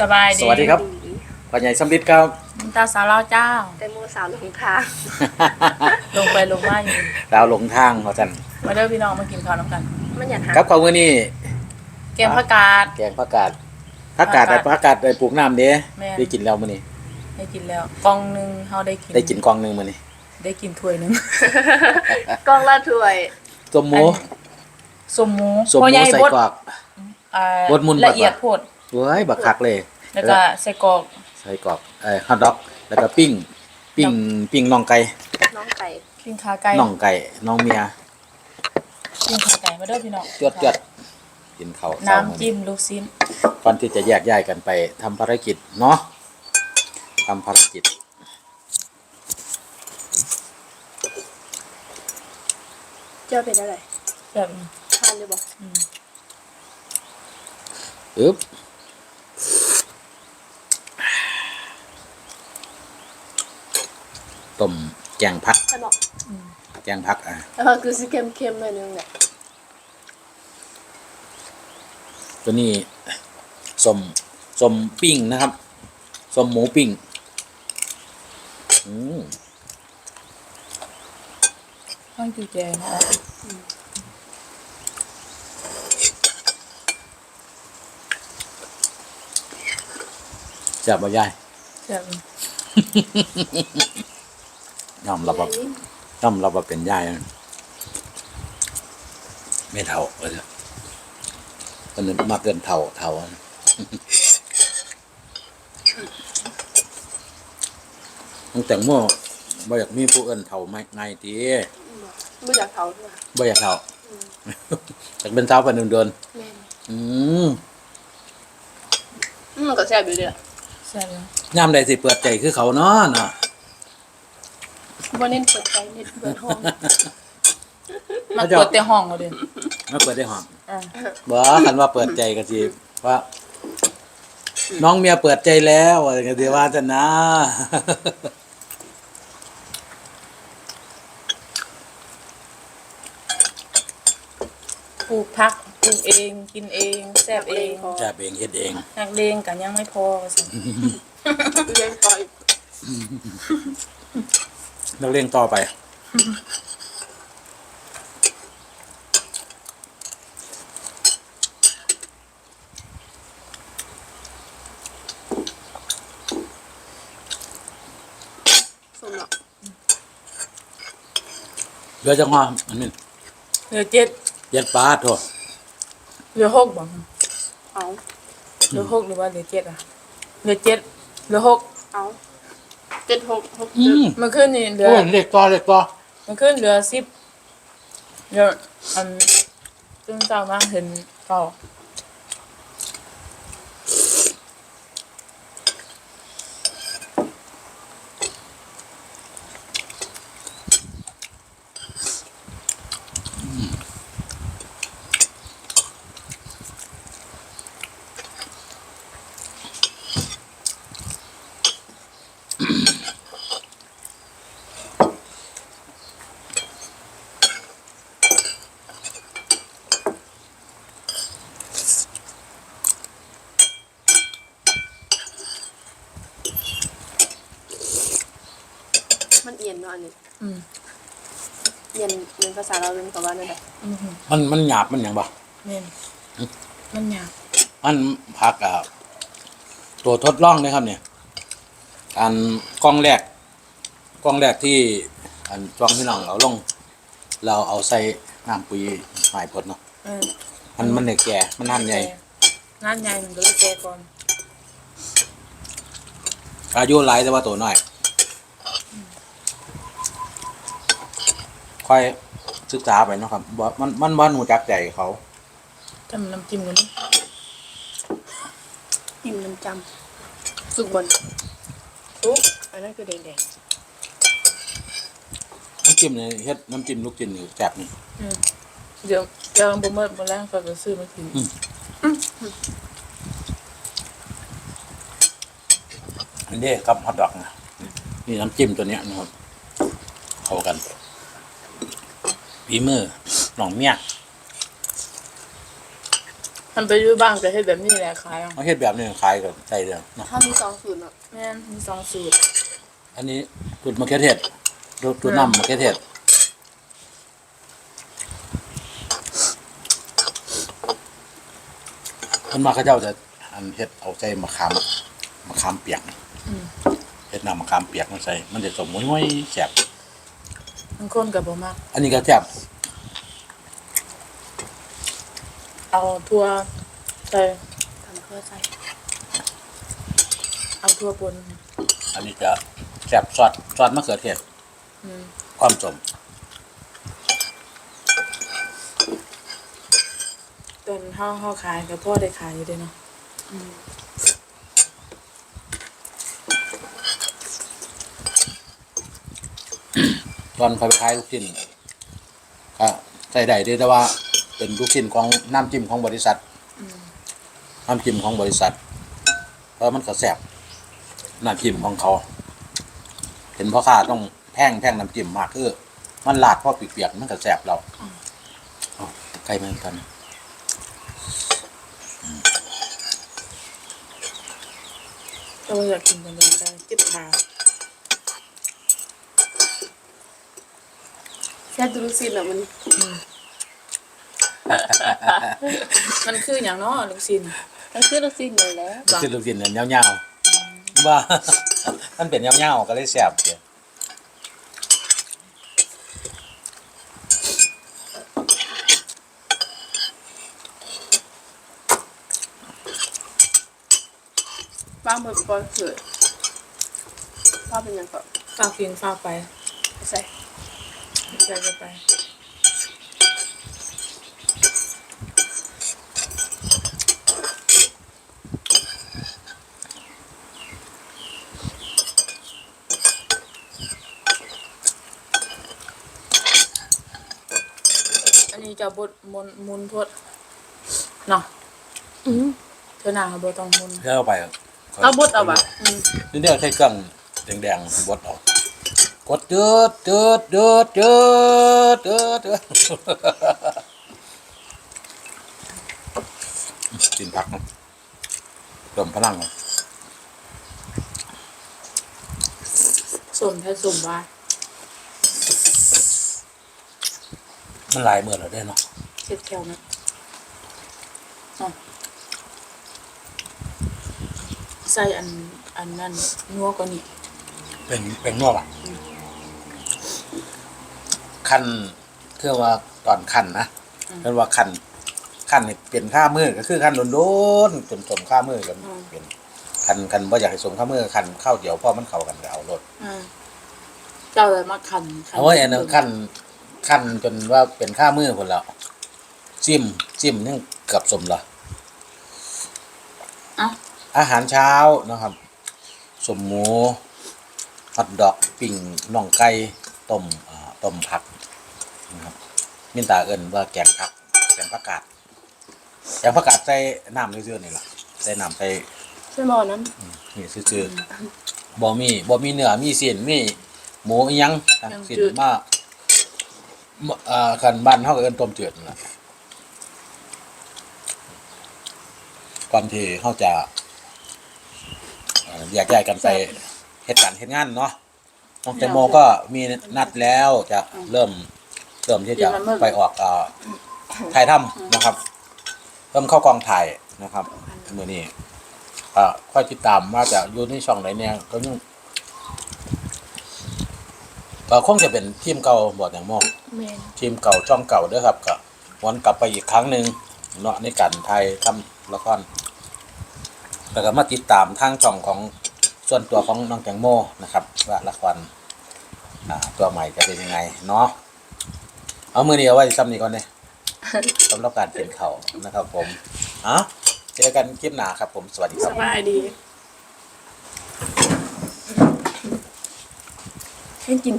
สบายดีสวัสดีครับปัญญาสำลิดครับน้ำตาสาวเราวเจ้า แตงโมสาวหลงทางลงไปลงมาอยู่ดาวหลงทางเขาจันมาเด้อพี่น้องมากินข้าวน้ำกัน มันอยากหาครับเขาวมื่อนี้แกงผักกาด แกงผักกาดผักกาดผักกาดผักกาดได้ปลูกน้ำเด้แม่นได้กินแล้วมื่อนี้ได้กินแล้วกล่องหนึงเฮาได้กินได้กินกองหนึ่งมื่อนี้ได้กินถ้วยหนึงกล้องละถ้วยต้มหมูสมหมูสมหพ่อมูใหญ่ใส่บดกรอกอ่าบดมุนละเอียดบัดโพดเว้ยบักคักเลย แล้วก็ใส่กรอกใส่กรอกเอ่อฮอทดอก แล้วก็ปิ้ง ปิ้ง ปิ้งน่องไก่น้องไก่ปิ้งขาไก่น่องไก่น้องเมียปิ้งขาไก่มาเด้อพี่น้องจวดจวดกินข้าวเช้ามื้อน้ำจิ้มลูกชิ้นก่อนที่จะแยกย้ายกันไปทำภารกิจเนาะทำภารกิจ เจ้าเป็นอะไรแบบนี้ทานเลยบอกอืมอึ๊บ ต้มแกงผักท่านบอกแกงผักอะเออคือสิเค็มๆหน่อยนึงเนี่ยตัวนี้สมสมปิ้งนะครับสมหมูปิ้งอืมต้องจูแจเนาะจับบ่ยายแบบนี้ ยอมรับว่านี่ยอมรับว่าเป็นยายนะไม่เท่าเลยมันมาเกินเท่าเท่าอะตั้งแต่โม่บ่อยากมีผู้เอิ้นเท่าไม่ไงตีไม่อยากเผาด้วยบ่อยากเท่าจากเป็นสาวเป็นเดินแม่นๆอืมอืมมันก็แซ่บอยู่เดีะแซ่บเลยยามใดสิเปิดใจคือเขาเนาะเนาะ บ่เน้นเปิดใจเน้นเปิดห้องมาเปิดแต่ห้องเอาเด้อมาเปิดได้หอมอ่าบ่คันว่าเปิดใจก็สิว่า น้องเมียเปิดใจแล้วอะไรก็สิว่าจันนะปลูกผักปลูกเองกินเองแซ่บเองจะเองเฮ็ดเองนักเลงกันยังไม่พอว่าสิ เลี้ยงต่อย นักเรียนต่อไป สมหรอกเหลือจังหวะอันนี้เหลือเจ็ดเย็ดปลาโทษเหลือหกบ่เอาเหลือหกหรือว่าเหลือเจ็ดอะเหลือเจ็ดเหลือหกเอา เจ็ดหกหกอืเจ็ดมมันขึ้นนี่เหลือโอ้ยเล็กต่อเล็กต่อมันขึ้นเหลือสิบเหลืออันจึงเจ้ามาเห็นเก่า อียนเนาะอันนี้อืมเอียนเรียนภาษาเราเรียนกับว่านั่นแหละอืมมันมันหยาบมันหยังบ่เน่นมันยากมันผักอะตัวทดลองนะครับ เนี่ย อันกล้องแรกกล้องแรกที่ อันจ้องพี่น้องเอาลง เราเอาใส่น้ำปุ๋ยหายผลเนาะเออมันมันเนี่ยแก่มันน้ำใหญ่น้ำใหญ่มันก็เลยแก่ก่อนอายุหลายแต่ว่าตัวน้อย ค่อยศึกษาไปเนาะครับบ่มันมันบ่หนูจักใจเขาทำน้ำจิ้มกันดิอิ่มน้ำจำสุกบนซุปอันนั้นคือแดงน้ำจิ้มเนี่ยเฮ็ดน้ำจิ้มลูกจิ้มนี่แซ่บนี่ๆอืมเดี๋ยวเดี๋ยวบ่เมื่อบ่แรงก็จะซื้อมากินอันนี้ครับฮอทดอกนะนี่น้ำจิ้มตัวเนี้ยนะครับเข้ากัน ฝีมือหนองเมียมันไปอยู่บ้างก็เฮ็ดแบบนี้แหละขายเอาเอาเฮ็ดแบบนี้ขายกับใจเดียวเนาะถ้ามีสองสูตรเนาะแม่นมีสองสูตร อันนี้ตุดมะเขือเทศตุดตุดน้ำมะเขือเทศคนมาเขาเจ้าจะอันเฮ็ดเอาใจมะขามมะขามเปียกนี่เฮ็ดน้ำมะขามเปียกมาใส่มันจะสมมุ้ยๆแซ่บ บางคนก็บ่มัก อันนี้ก็แซ่บเอาทั่วใส่ทำเพื่อใส่เอาทั่วปนอันนี้จะแซ่บซอสซอสมะเขือเทศอืมความสมตอนเฮาเฮาขายก็พ่อได้ขายอยู่เด้เนาะ ตอนเขาไปขายลูกชิ้นก็ใส่ได้เด้แต่ว่า เป็นลูกชิ้นของน้ำจิ้มของบริษัทน้ำจิ้มของบริษัท เพราะมันก็แซ่บน้ำจิ้มของเขา เห็นพ่อค้าต้องแพงแพงน้ำจิ้มมากคือมันลาดพอเปียกๆมันก็แซ่บเราเอาใกล้เหมือนกันแต่ว่าอยากกินกันเลยก็จิบขา แค่ดูลูกศิษย์อะมัน มันคืออย่างเนาะลูกชิ้นก็คือลูกศิษย์เลยแหล้วจ้ะคือลูกชิ้นเนี่ยยาวๆว่า มันเป็นยาวๆก็เลยแซ่บเดียวป้าเมื่อก่อนเกิดป้าเป็นหยังก็ฝากกินฝากไป ใส่ ใส่ไปอันนี้จะบดมุนมุนพดเนาะอืมเธอหนาบดต้องมุนเพื่อเอาไปเอาบดเอาปะอืมนี่เดี๋ยวใช้เครื่องแดงๆบดเอา กดจืดจืดจืดจืดจืดจืดกินผักเนาะเติมพลังเนาะสมแท้สมว่ามันหลายมือแล้วได้เนาะเช็ดแก้วนะอะใส่อันอันนั้นนัวกว่านี้เป็นเป็นนวดอะ ขั้นคือว่าตอนขั้นนะเรียกว่าขั้นขั้นนี่เป็นข้ามือก็คือขั้นโดนๆจนสมข้ามือกันเป็นขั้นขั้นว่าอยากให้สมข้ามือขั้นข้าวเดียวพ่อมันเข้ากันก็เอารถอ่าเจ้าเลยมาขันขัโอ้ยอันนั้นขั้นขั้นจนว่าเป็นข้ามือคนแล้วจิ้มจิ้มยังเกือบสมละเอ้าอาหารเช้านะครับ สมหมูฮอทดอก ปิ่งน่องไก่ต้มอ่า ต้มผักนะครับมินตาเอิญว่าแกงผักแกงผักกาดแกงผักกาดใส่น้ำซื่อๆนี่แหละใส่น้ำใส่ใช่หมอน้นี่ซื่อๆบ่มีบ่มีเนื้อมีเส้นมีหมูอิหยังทั้งสิ้นมามาอ่าคันบ้านเฮาก็เอิ้นต้มจืดนั่นล่ะก่อนที่เฮาจะเอ่อแยกย้ายกันไปเฮ็ดการเฮ็ดงานเนาะ น้องแตงโมก็มีนัดแล้วจะเริ่มเริ่มที่จะไปออกเอ่อถ่ายทำนะครับ เริ่มเข้ากองถ่ายนะครับมื้อนี้อ่าค่อยติดตามว่าจะอยู่ในช่องไหนเนี่ยก็ยังก็คงจะเป็นทีมเก่าบอดอย่างโมำเมนทีมเก่าช่องเก่าเด้อครับก็วนกลับไปอีกครั้งหนึ่งเนาะในการไทยทำละครแล้วก็มาติดตามทางช่องของ ส่วนตัวของน้องแตงโมนะครับว่าละครอ่าตัวใหม่จะเป็นยังไงเนาะเอามือเดียวไว้ซ้ำนี้ก่อนเนี่ยสำหรับการเป็นเขานะครับผมอะเจอกันคลิปหน้าครับผมสวัสดีคสรับบายดีให้กิน